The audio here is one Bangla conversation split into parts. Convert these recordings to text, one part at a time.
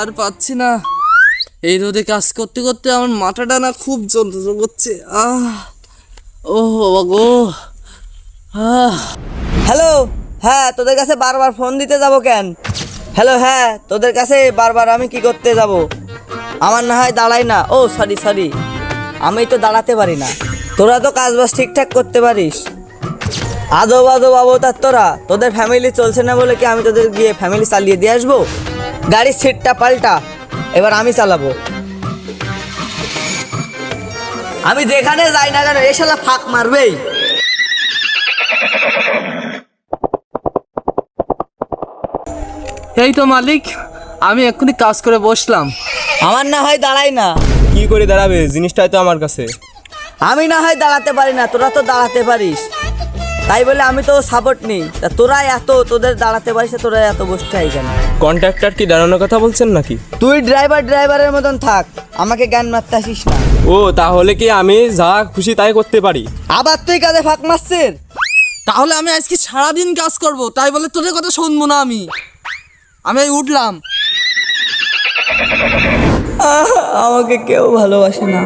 আর পাচ্ছি না। এই রোদে কাজ করতে করতে আমার মাথাটা না খুব যন্ত্রণা করছে। আহ, ও গো। হ্যালো হ্যাঁ তোদের কাছে বারবার ফোন দিতে যাব কেন? হ্যালো হ্যাঁ তোদের কাছে বারবার আমি কি করতে যাব? আমার না হয় দাঁড়াই না। ও সরি সরি আমি তো দাঁড়াতে পারি না। তোরা তো কাজ বাজ ঠিকঠাক করতে পারিস। আদব আদব অবতার তোরা। তোদের ফ্যামিলি চলছে না বলে কি আমি তোদের গিয়ে ফ্যামিলি চালিয়ে দিয়ে আসব? গাড়ির সিটটা পাল্টা। এবার আমি চালাবো। আমি যেখানে যাই না কেন এ শালা ফাঁক মারবেই। এই তো মালিক আমি এক্ষুনি কাজ করে বসলাম। আমার না হয় দাঁড়াই না। কি করে দাঁড়াবে? জিনিসটাই তো আমার কাছে। আমি না হয় দাঁড়াতে পারি না তোরা তো দাঁড়াতে পারিস। তাই বলে আমি তো সাপোর্ট নিই। তা তোরা এত তোদের দাঁড়াতে পারিস তোরা এত বসতে হয় কেন? কন্ট্রাক্টর কি দাঁড়ানোর কথা বলছেন নাকি? তুই ড্রাইভার ড্রাইভারের মতন থাক। আমাকে জ্ঞান মারতে আসিস না। ও তাহলে কি আমি যা খুশি তাই করতে পারি? আবার তুই কাজে ফাঁক মারছিস? তাহলে আমি আজকে সারাদিন কাজ করব তাই বলে তোদের কথা শুনব না আমি। আমি উঠলাম। আমাকে কেউ ভালোবাসে না।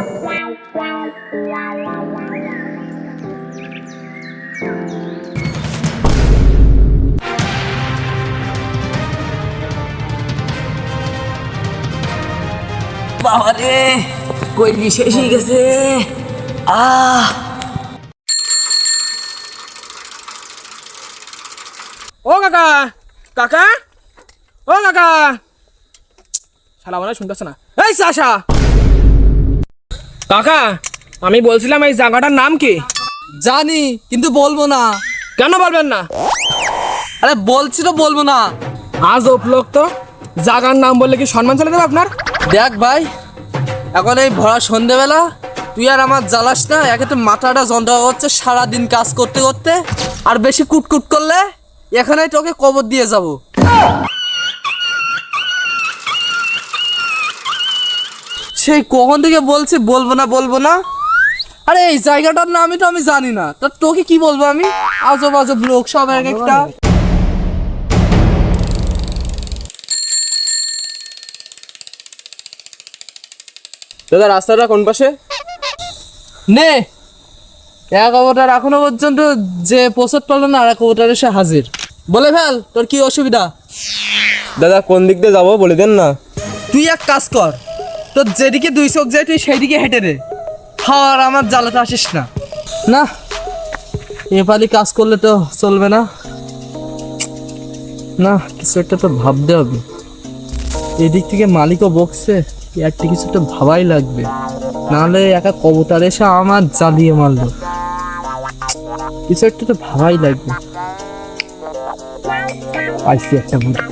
কই শেষ হয়ে গেছে? আহ! ও কাকা কাকা? ও কাকা! শালা মানে শুনতেছে না। এই সাশা কাকা আমি বলছিলাম এই জায়গাটার নাম কি? জানি কিন্তু বলব না। কেন বলবেন না? আরে বলছি তো বলব না। আজ লোক তো। জায়গার নাম বললে কি সম্মান চলে দেবে আপনার? দেখ ভাই এখন এই ভরা সন্ধেবেলা, তুই আর আমার জ্বালাস না, একে তো মাথাটা যন্ত্রণা করছে সারাদিন কাজ করতে করতে, আর বেশি কুটকুট করলে এখানেই তোকে কবর দিয়ে যাব। সেই কখন থেকে বলছি, বলব না বলব না? আরে, এই জায়গাটার নামই তো আমি জানি না। তা তোকে কি বলব আমি? আজব আজব লোক সব এক একটা। দাদা রাস্তাটা কোন পাশে? নে এক অবতার এখনও পর্যন্ত যে পোষত পারল না আর এক অবতার এসে হাজির। বলে ফেল তোর কি অসুবিধা? দাদা কোন দিক দিয়ে যাব বলে দেন না। তুই এক কাজ কর তোর যেদিকে দুই চোখ যায় তুই সেই দিকে হেঁটে দে খাওয়ার আমার জ্বালাতে আসিস না। না এপালি কাজ করলে তো চলবে না। না কিছু একটা তো ভাবতে হবে। এদিক থেকে মালিকও বকছে। একটা কিছু একটা ভাবাই লাগবে। নাহলে একা কবতার এসে আমার জ্বালিয়ে মারলো। কিছু একটা তো ভাবাই লাগবে। একটা বুদ্ধি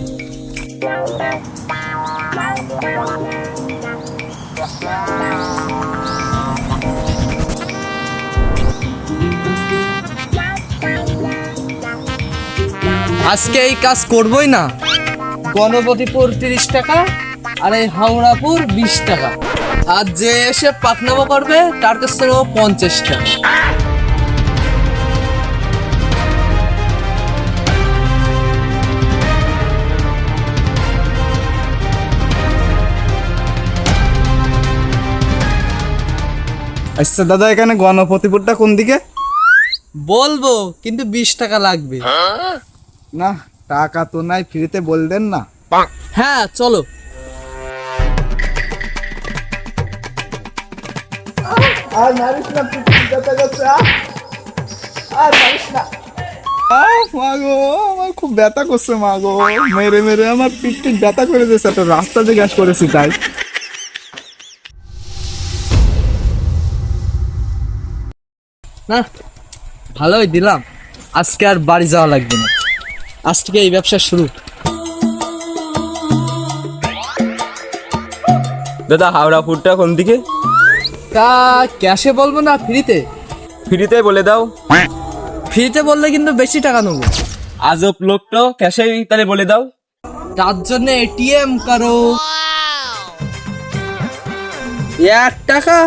আজকে এই কাজ করবই না। গণপতিপুর তিরিশ টাকা আর এই হাওড়াপুর বিশ টাকা। আর যে এসে পাকনামো করবে তার কাছ থেকে পঞ্চাশ টাকা। আচ্ছা দাদা এখানে গণপতিপুরটা কোন দিকে? বলব কিন্তু বিশ টাকা লাগবে। না টাকা তো নাই ফ্রিতে বলতেন না। হ্যাঁ চলো। আর মারিস না করছে আর মারিস না। মাগো আমার খুব ব্যথা করছে মাগো মেরে মেরে আমার পিঠ পিঠ ব্যথা করে দিয়েছে একটা রাস্তা গ্যাস করেছি তাই। না ভালোই দিলাম। আজকে আর বাড়ি যাওয়া লাগবে না। আজ থেকে এই ব্যবসা শুরু। দাদা হাওড়া ফুটটা কোন দিকে তা ক্যাশে বলব না ফ্রিতে? ফ্রিতে বলে দাও। ফ্রিতে বললে কিন্তু বেশি টাকা নেব। আজব লোক তো ক্যাশে তাহলে বলে দাও। তার জন্য এটিএম করো। এক টাকা?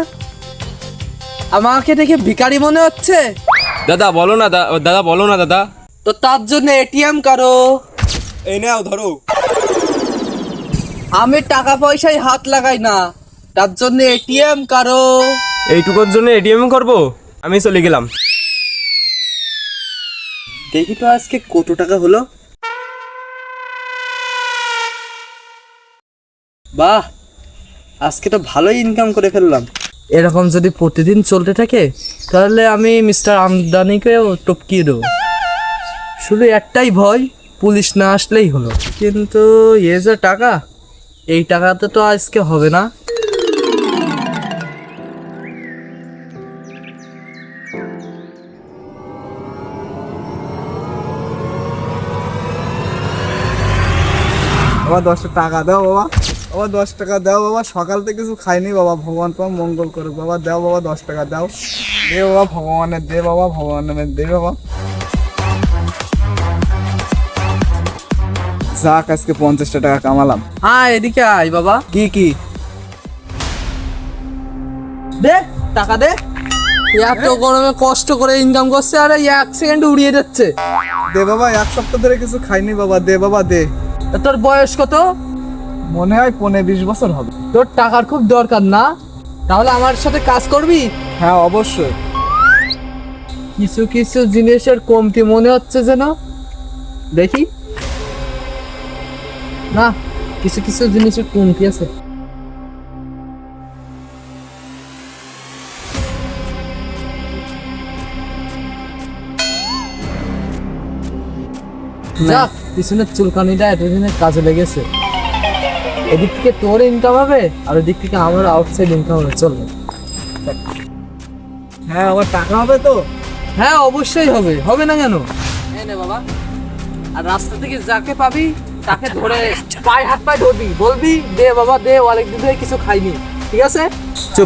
আমাকে দেখে ভিখারি মনে হচ্ছে? দাদা বলো না দাদা বলো না দাদা। তো তার জন্য এটিএম করো। এই নাও ধরো। আমি টাকা পয়সায় হাত লাগাই না। তার জন্য এটিএম কারও। এইটুকুর জন্য এটিএম করব? আমি চলে গেলাম। দেখি তো আজকে কত টাকা হলো। বাহ আজকে তো ভালোই ইনকাম করে ফেললাম। এরকম যদি প্রতিদিন চলতে থাকে তাহলে আমি মিস্টার আমদানিকেও টপকিয়ে দেবো। শুধু একটাই ভয় পুলিশ না আসলেই হলো। কিন্তু এ যে টাকা এই টাকাতে তো আজকে হবে না। বাবা দশটা টাকা দাও বাবা। বাবা দশ টাকা দাও বাবা। সকাল থেকে কিছু খাইনি বাবা ভগবান তোমার মঙ্গল করুক বাবা। দাও বাবা দশ টাকা দাও। দে বাবা ভগবানের দে বাবা ভগবানের দে বাবা। যাক আজকে পঞ্চাশটা টাকা কামালাম। হ্যাঁ এদিকে আয় বাবা। কি কি? দে টাকা দে। এত গরমে কষ্ট করে ইনকাম করছে আর এক সেকেন্ড উড়িয়ে যাচ্ছে দে বাবা এক সপ্তাহ ধরে কিছু খাইনি বাবা। দে বাবা দে। তোর বয়স কত? মনে হয় পনেরো বিশ বছর হবে। তোর টাকার খুব দরকার না? তাহলে আমার সাথে কাজ করবি? হ্যাঁ অবশ্যই। কিছু কিছু জিনিসের কমতি মনে হচ্ছে যেন। দেখি। না কিছু কিছু জিনিসের কমতি আছে। যাক পিছনের চুলকানিটা এতদিনের কাজে লেগেছে। এদিক থেকে তোর ইনকাম হবে আর ওদিক থেকে আমার আউটসাইড ইনকাম হবে চলবে হ্যাঁ আমার টাকা হবে তো। হ্যাঁ অবশ্যই হবে। হবে না কেন? নে বাবা আর রাস্তা থেকে যাকে পাবি তাকে ধরে পায়ে হাত পায়ে ধরবি। বলবি দে বাবা দে অনেক দিন ধরে কিছু খাইনি। ঠিক আছে?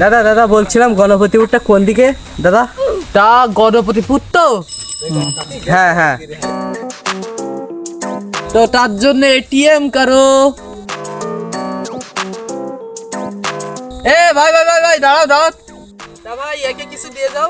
দাদা দাদা বলছিলাম গণপতিপুরটা কোন দিকে? দাদা? তা গণপতিপুর তো হ্যাঁ হ্যাঁ। তো তার জন্য এটিএম করো। এ, ভাই ভাই ভাই ভাই, দাঁড়াও দাঁড়াও। ভাই, একে কিছু দিয়ে যাও।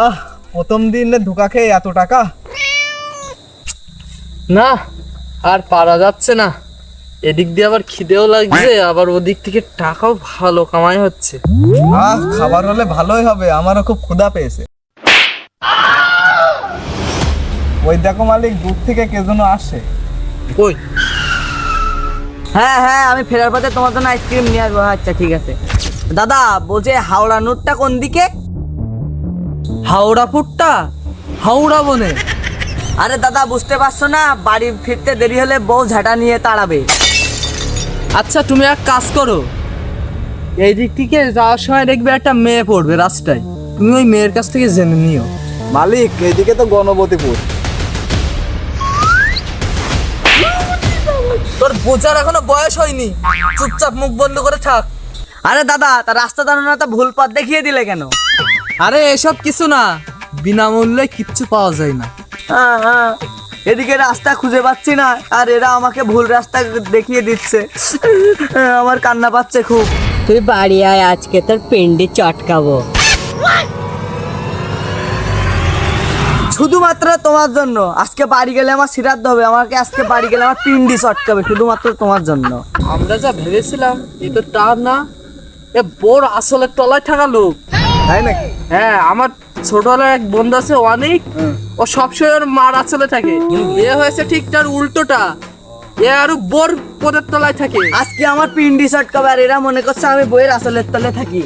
আহ প্রথম দিনে ধোকা খেয়ে এত টাকা? না আর পারা যাচ্ছে না। এদিক দিয়ে আবার খিদেও লাগছে আবার ওদিক থেকে টাকাও ভালো কামাই হচ্ছে। আহ খাবার হলে ভালোই হবে আমারও খুব ক্ষুধা পেয়েছে। ওই দেখো মালিক দূর থেকে কে যেন আসে। কই? হ্যাঁ হ্যাঁ আমি ফেরার পথে তোমার জন্য আইসক্রিম নিয়ে আসব। আচ্ছা ঠিক আছে। দাদা বলছে হাওড়া নোটটা কোন দিকে? হাওড়া পুটটা? হাওড়া বনে। আরে দাদা বুঝতে পারছ না বাড়ি ফিরতে দেরি হলে বউ ঝাঁটা নিয়ে তাড়াবে। আচ্ছা তুমি এক কাজ করো। এই দিক থেকে যাওয়ার সময় দেখবে একটা মেয়ে পড়বে রাস্তায়। তুমি ওই মেয়ের কাছ থেকে জেনে নিও। মালিক এইদিকে তো গণপতিপুর। তোর বোঝার এখনও বয়স হয়নি। চুপচাপ মুখ বন্ধ করে থাক। আরে দাদা তা রাস্তা দাঁড়ানো ভুল পথ দেখিয়ে দিলে কেন? আরে এসব কিছু না। বিনামূল্যে কিচ্ছু পাওয়া যায় না। হ্যাঁ হ্যাঁ। এদিকে রাস্তা খুঁজে পাচ্ছি না আর এরা আমাকে ভুল রাস্তা দেখিয়ে দিচ্ছে। আমার কান্না পাচ্ছে খুব। তুই বাড়ি আয় আজকে তোর পিন্ডি চটকাবো। শুধুমাত্র তোমার জন্য। আজকে বাড়ি গেলে আমার সিরাদ্দ হবে আমাকে আজকে বাড়ি গেলে আমার পিন্ডি চটকাবে শুধুমাত্র তোমার জন্য। আমরা যা ভেবেছিলাম এ তো তার না। এ বোর আসলে তলায় থাকা লোক তাই নাকি? হ্যাঁ আমার ছোটবেলার এক বন্ধু আছে অনেক। ও সবসময় ওর মার আসলে থাকে। এ হয়েছে ঠিক তার উল্টোটা। এ আরও বোর পদের তলায় থাকে। আজকে আমার পিন্ডি চটকাবে আর এরা মনে করছে আমি বইয়ের আসলের তলে থাকি।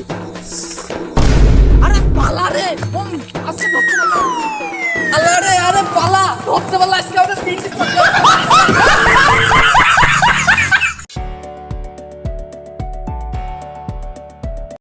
আরে পালা রে আরে আরে পালা ধরতে পারলা আজকে আমাদের তিনটে